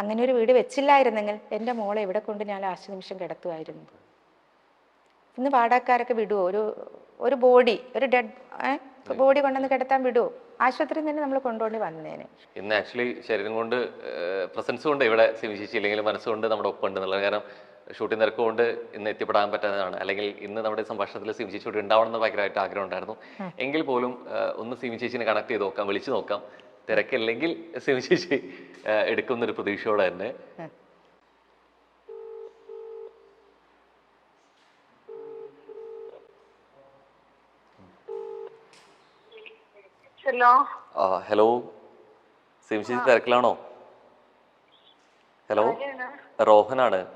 അങ്ങനെ ഒരു വീട് വെച്ചില്ലായിരുന്നെങ്കിൽ എന്റെ മോളെ ഇവിടെ കൊണ്ട് ഞാൻ ലാസ്റ്റ് നിമിഷം കിടത്തുമായിരുന്നു. ഇന്ന് പാടാക്കാരൊക്കെ വിടുമോ ഒരു ഒരു ബോഡി ഒരു ഡെഡ് ബോഡി കൊണ്ടുവന്ന് കിടത്താൻ വിടുമോ ആശുപത്രിയിൽ തന്നെ നമ്മൾ കൊണ്ടുപോയി വന്നേനെ. ഇന്ന് ആക്ച്വലി ശരീരം കൊണ്ട് പ്രസൻസ് കൊണ്ട് ഇവിടെ സിമിശിച്ചി മനസ്സുകൊണ്ട് നമ്മുടെ ഒപ്പം ഉണ്ട് എന്നുള്ളത് കാരണം ഷൂട്ടിംഗ് നിരക്ക് കൊണ്ട് ഇന്ന് എത്തിപ്പെടാൻ പറ്റാത്തതാണ്. അല്ലെങ്കിൽ ഇന്ന് നമ്മുടെ സംഭാഷണത്തിൽ സിമി ചേച്ചി കൂടി ഉണ്ടാവണം എന്ന് ഭയങ്കരമായിട്ട് ആഗ്രഹം ഉണ്ടായിരുന്നു. എങ്കിൽ പോലും ഒന്ന് സിമി ചേച്ചിനെ കണക്ട് ചെയ്ത് നോക്കാം വിളിച്ചു നോക്കാം. തിരക്കില്ലെങ്കിൽ സിമി ചേച്ചി ഒരു എടുക്കുന്നൊരു പ്രതീക്ഷയോടെ തന്നെ. ഹലോ. ആ, ഹലോ. തിരക്കിലാണോ? ഹലോ. റോഹനാണ്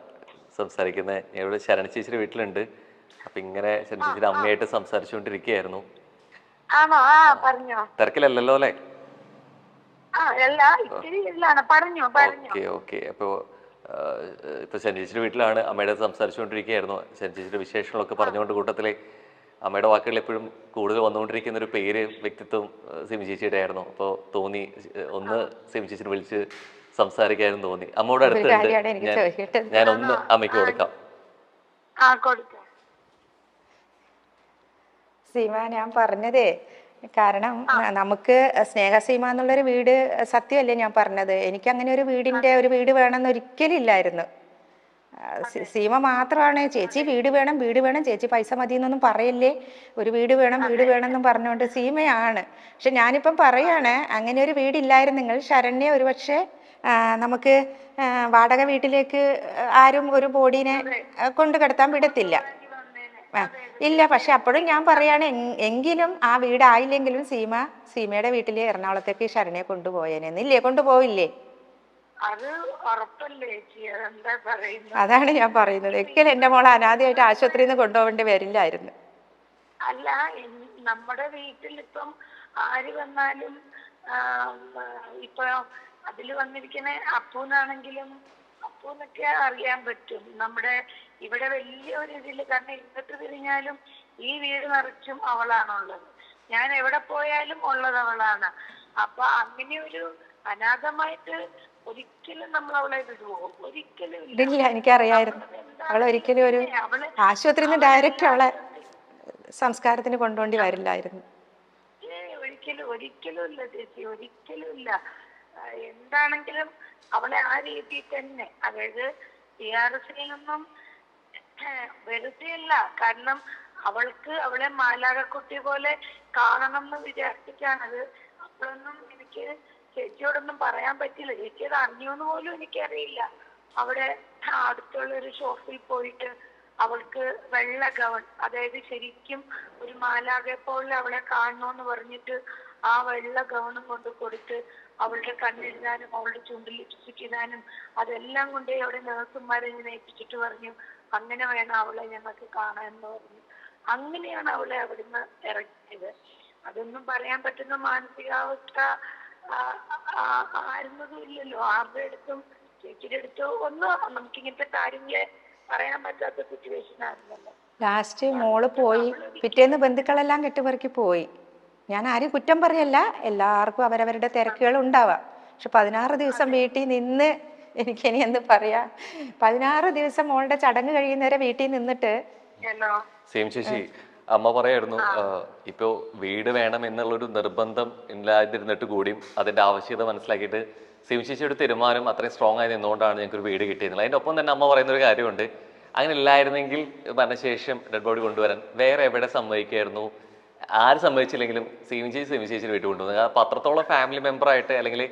സംസാരിക്കുന്നത്. ഞാൻ ഇവിടെ ശരണ ചേച്ചിയുടെ വീട്ടിലുണ്ട്. അപ്പൊ ഇങ്ങനെ ശരണ ചേച്ചിയുടെ അമ്മയായിട്ട് സംസാരിച്ചുകൊണ്ടിരിക്കുകയായിരുന്നു. ആണോ? ആ. പറഞ്ഞോ. തിരക്കിലല്ലല്ലോ അല്ലേ? അല്ല പറഞ്ഞു പറഞ്ഞോ. Okay okay. അപ്പോൾ ഇപ്പൊ ശനി ചേച്ചിയുടെ വീട്ടിലാണ് അമ്മയുടെ സംസാരിച്ചുകൊണ്ടിരിക്കുകയായിരുന്നു. ശനി ചേച്ചിയുടെ വിശേഷങ്ങളൊക്കെ പറഞ്ഞുകൊണ്ട് കൂട്ടത്തിലെ അമ്മയുടെ വാക്കുകൾ എപ്പോഴും കൂടുതൽ വന്നുകൊണ്ടിരിക്കുന്ന ഒരു പേര് വ്യക്തിത്വം സിമി ചേച്ചിയുടെ ആയിരുന്നു അപ്പോൾ തോന്നി ഒന്ന് സിമി ചേച്ചിനെ വിളിച്ച് സംസാരിക്കാനും തോന്നി. അമ്മയുടെ അടുത്തുണ്ട്. ഞാൻ ഒന്ന് അമ്മയ്ക്ക് കൊടുക്കാം. ആ കൊടുക്കാം. സീമ ഞാൻ പറഞ്ഞതേ കാരണം നമുക്ക് സ്നേഹസീമ എന്നുള്ളൊരു വീട് സത്യമല്ലേ ഞാൻ പറഞ്ഞത്? എനിക്ക് അങ്ങനെ ഒരു വീടിന്റെ ഒരു വീട് വേണമെന്ന് ഒരിക്കലും ഇല്ലായിരുന്നു. സീമ മാത്രമാണ് ചേച്ചി വീട് വേണം വീട് വേണം ചേച്ചി പൈസ മതി എന്നൊന്നും പറയല്ലേ? ഒരു വീട് വേണം വീട് വേണം എന്നും പറഞ്ഞുകൊണ്ട് സീമയാണ്. പക്ഷെ ഞാനിപ്പം പറയാണ് അങ്ങനെ ഒരു വീടില്ലായിരുന്നെങ്കിൽ ശരണ്യ ഒരുപക്ഷെ നമുക്ക് വാടക വീട്ടിലേക്ക് ആരും ഒരു ബോഡീനെ കൊണ്ടു കിടത്താൻ വിടത്തില്ല. ഇല്ല പക്ഷെ അപ്പോഴും ഞാൻ പറയാണ് എങ്കിലും ആ വീടായില്ലെങ്കിലും സീമ സീമയുടെ വീട്ടിൽ എറണാകുളത്തേക്ക് ശരണയെ കൊണ്ടുപോയേനെന്ന് ഇല്ലേ കൊണ്ടുപോയില്ലേ അതാണ് ഞാൻ പറയുന്നത്. എക്കൽ എന്റെ മോളെ അനാഥയായിട്ട് ആശുപത്രിയിൽ നിന്ന് കൊണ്ടുപോകേണ്ടി വരില്ലായിരുന്നു. അല്ല നമ്മുടെ വീട്ടിൽ ഇപ്പം ആര് വന്നാലും ഇപ്പൊ അതിൽ വന്നിരിക്കുന്ന അപ്പൂന്നാണെങ്കിലും അപ്പൂന്നൊക്കെ അറിയാൻ പറ്റും. നമ്മുടെ ഇവിടെ വലിയ ഒരു ഇതിൽ കാരണം ഇങ്ങോട്ട് തിരിഞ്ഞാലും ഈ വീട് നിറച്ചും അവളാണുള്ളത്. ഞാൻ എവിടെ പോയാലും ഉള്ളത് അവളാണ്. അപ്പൊ അങ്ങനെ ഒരു അനാഥമായിട്ട് ഒരിക്കലും നമ്മൾ അവളെ വിടുവോ? ഒരിക്കലും ഇല്ല. എനിക്കറിയായിരുന്നു. അവൾ ഒരിക്കലും ഒരു ആശുപത്രിയിൽ നിന്ന് ഡയറക്റ്റ് അവളെ സംസ്കാരത്തിന് കൊണ്ടുപോണ്ടി വരില്ലായിരുന്നു. ഒരിക്കലും ഒരിക്കലും ഇല്ല ചേച്ചി ഒരിക്കലും ഇല്ല. എന്താണെങ്കിലും അവളെ ആ രീതിയിൽ തന്നെ. അതായത് ടി ആർ എസിലൊന്നും വെറുതെ അല്ല കാരണം അവൾക്ക് അവളെ മാലാകക്കുട്ടി പോലെ കാണണം എന്ന് വിചാരിച്ചിട്ടാണത് അപ്പോഴൊന്നും എനിക്ക് ചേച്ചിയോടൊന്നും പറയാൻ പറ്റില്ല ചേച്ചി അത് അറിഞ്ഞോന്ന് പോലും എനിക്കറിയില്ല. അവിടെ അടുത്തുള്ള ഒരു ഷോപ്പിൽ പോയിട്ട് അവൾക്ക് വെള്ള ഗവൺ അതായത് ശരിക്കും ഒരു മാലാകെ പോലെ അവളെ കാണണമെന്ന് പറഞ്ഞിട്ട് ആ വെള്ള ഗൗണും കൊണ്ട് കൊടുത്ത് അവളുടെ കണ്ണിടാനും അവളുടെ ചുണ്ടിൽ ലിപ്സ്റ്റിക് ഇടാനും അതെല്ലാം കൊണ്ട് അവിടെ നേഴ്സുമാരെ ഏൽപ്പിച്ചിട്ട് പറഞ്ഞു അങ്ങനെ വേണം അവളെ ഞങ്ങൾക്ക് കാണാൻ എന്ന് പറഞ്ഞു. അങ്ങനെയാണ് അവളെ അവിടുന്ന് ഇറക്കിയത്. അതൊന്നും പറയാൻ പറ്റുന്ന മാനസികാവസ്ഥ ആയിരുന്നതും ഇല്ലല്ലോ. ആരുടെ അടുത്തും ചേച്ചിയുടെ അടുത്തോ ഒന്നും നമുക്ക് ഇങ്ങനത്തെ കാര്യങ്ങളെ പറയാൻ പറ്റാത്ത സിറ്റുവേഷൻ ആയിരുന്നല്ലോ. ലാസ്റ്റ് മോൾ പോയി. പിറ്റേന്ന് ബന്ധുക്കളെല്ലാം കെട്ടുപറക്കി പോയി. ഞാൻ ആരും കുറ്റം പറയല്ല. എല്ലാവർക്കും അവരവരുടെ തിരക്കുകൾ ഉണ്ടാവാം. പക്ഷെ പതിനാറ് ദിവസം വീട്ടിൽ നിന്ന് എനിക്കിനി എന്ന് പറയാ? പതിനാറ് ദിവസം മോളുടെ ചടങ്ങ് കഴിയുന്നവരെ വീട്ടിൽ നിന്നിട്ട് ഹലോ സെയിം ചേച്ചി അമ്മ പറയായിരുന്നു ഇപ്പോ വീട് വേണം എന്നുള്ളൊരു നിർബന്ധം ഇല്ലാതിരുന്നിട്ട് കൂടിയും അതിന്റെ ആവശ്യകത മനസ്സിലാക്കിയിട്ട് സെയിം ചേച്ചിയുടെ തീരുമാനം അത്രയും സ്ട്രോങ് ആയി നിന്നുകൊണ്ടാണ് ഞങ്ങൾക്ക് ഒരു വീട് കിട്ടിയത് അതിന്റെ ഒപ്പം തന്നെ അമ്മ പറയുന്ന ഒരു കാര്യമുണ്ട്. അങ്ങനെ ഇല്ലായിരുന്നെങ്കിൽ മരണശേഷം ഡെഡ് ബോഡി കൊണ്ടുവരാൻ വേറെ എവിടെ സമ്മതിക്കായിരുന്നു? ആര് സംഭവിച്ചില്ലെങ്കിലും സെയിം ചേച്ചി സെയിം ചേച്ചി വീട്ടിൽ കൊണ്ടുവന്നത് അപ്പൊ അത്രത്തോളം ഫാമിലി മെമ്പർ ആയിട്ട് അല്ലെങ്കിൽ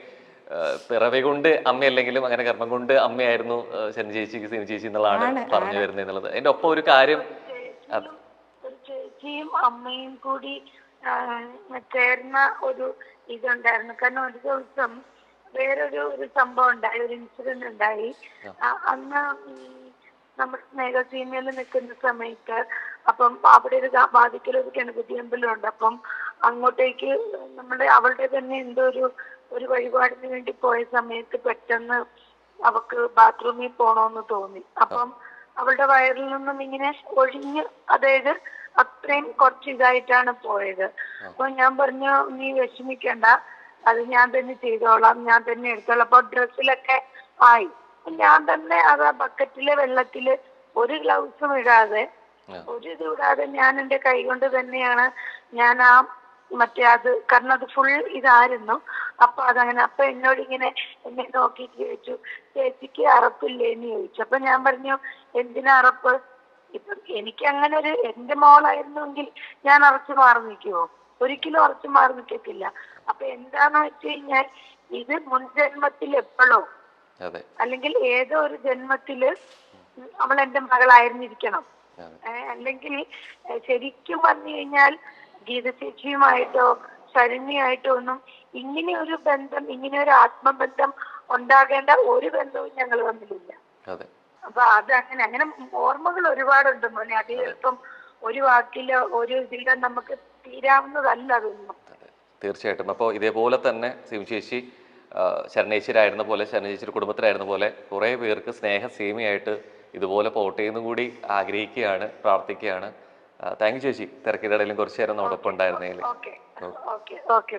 പിറവി കൊണ്ട് അമ്മയല്ലെങ്കിലും അങ്ങനെ കർമ്മം കൊണ്ട് അമ്മയായിരുന്നു ശനി ചേച്ചിക്ക് സെയിം ചേച്ചി എന്നുള്ളതാണ് പറഞ്ഞു വരുന്നത് എന്നുള്ളത്. അതിന്റെ ഒപ്പം ഒരു കാര്യം ചേച്ചിയും അമ്മയും കൂടി ചേർന്ന ഒരു ഇതുണ്ടായിരുന്നു. കാരണം ഒരു ദിവസം വേറൊരു ഒരു സംഭവം ഉണ്ടായി ഒരു ഇൻസിഡന്റ് ഉണ്ടായി. അന്ന് നമ്മുടെ സ്നേഹസീമയിൽ നിൽക്കുന്ന സമയത്ത് അപ്പം അവിടെ ഒരു ബാധിക്കൽ ഒരു ഗണപതി അമ്പലമുണ്ട്. അപ്പം അങ്ങോട്ടേക്ക് നമ്മുടെ അവളുടെ തന്നെ എന്തോ ഒരു ഒരു വഴിപാടിന് വേണ്ടി പോയ സമയത്ത് പെട്ടെന്ന് അവക്ക് ബാത്റൂമിൽ പോണോന്ന് തോന്നി. അപ്പം അവളുടെ വയറിൽ നിന്നും ഇങ്ങനെ ഒഴിഞ്ഞ് അതായത് അത്രയും കുറച്ച് ഇതായിട്ടാണ് പോയത്. അപ്പൊ ഞാൻ പറഞ്ഞു നീ വിഷമിക്കണ്ട. അത് ഞാൻ തന്നെ ചെയ്തോളാം. ഞാൻ തന്നെ എടുത്തോളാം. അപ്പൊ ഡ്രസ്സിലൊക്കെ ആയി. ഞാൻ തന്നെ അത് ആ ബക്കറ്റിലെ വെള്ളത്തിൽ ഒരു ഗ്ലൗസും ഇടാതെ. ഒരു ഇത് കൂടാതെ ഞാൻ എന്റെ കൈ കൊണ്ട് തന്നെയാണ് ഞാൻ ആ മറ്റേ അത് കാരണം അത് ഫുൾ ഇതായിരുന്നു. അപ്പൊ അതങ്ങനെ അപ്പൊ എന്നോട് ഇങ്ങനെ എന്നെ നോക്കിയിട്ട് ചോദിച്ചു ചേച്ചിക്ക് അറപ്പില്ലേ എന്ന് ചോദിച്ചു. അപ്പൊ ഞാൻ പറഞ്ഞു എന്തിനാ അറപ്പ്? ഇപ്പൊ എനിക്ക് അങ്ങനെ ഒരു എന്റെ മോളായിരുന്നെങ്കിൽ ഞാൻ അറച്ചു മാറി നിൽക്കുവോ? ഒരിക്കലും അറച്ചു മാറി നിൽക്കത്തില്ല. അപ്പൊ എന്താന്ന് വെച്ച് കഴിഞ്ഞാൽ ഇത് മുൻജന്മത്തിൽ എപ്പോഴോ അതെ. അല്ലെങ്കിൽ ഏതോ ഒരു ജന്മത്തിൽ അവൾ എന്റെ മകളായിരുന്നിരിക്കണം. അല്ലെങ്കിൽ ശരിക്കും പറഞ്ഞു കഴിഞ്ഞാൽ ഗീത ചേച്ചിയുമായിട്ടോ ശരണ്യായിട്ടോ ഒന്നും ഇങ്ങനെ ഒരു ബന്ധം ഇങ്ങനെ ഒരു ആത്മബന്ധം ഉണ്ടാകേണ്ട ഒരു ബന്ധവും ഞങ്ങൾ തമ്മിലില്ല. അപ്പൊ അത് അങ്ങനെ അങ്ങനെ ഓർമ്മകൾ ഒരുപാടുണ്ട് മോനെ. അത് ചിലപ്പം ഒരു വാക്കിൽ ഒരു ഇതിലോ നമുക്ക് തീരാവുന്നതല്ല അതൊന്നും. അതെ. തീർച്ചയായിട്ടും. അപ്പോൾ ഇതേപോലെ തന്നെ ചേച്ചി ശരണേശ്വരായിരുന്ന പോലെ ശരണേശ്വരി കുടുംബത്തിലായിരുന്ന പോലെ കുറേ പേർക്ക് സ്നേഹ സീമയായിട്ട് ഇതുപോലെ പോട്ടെ എന്നും കൂടി ആഗ്രഹിക്കുകയാണ് പ്രാർത്ഥിക്കുകയാണ്. താങ്ക് യു ചേച്ചി. തിരക്കിടയിലും കുറച്ചു നേരം നമ്മുടെ ഓക്കെ. ഓക്കെ. ഓക്കെ.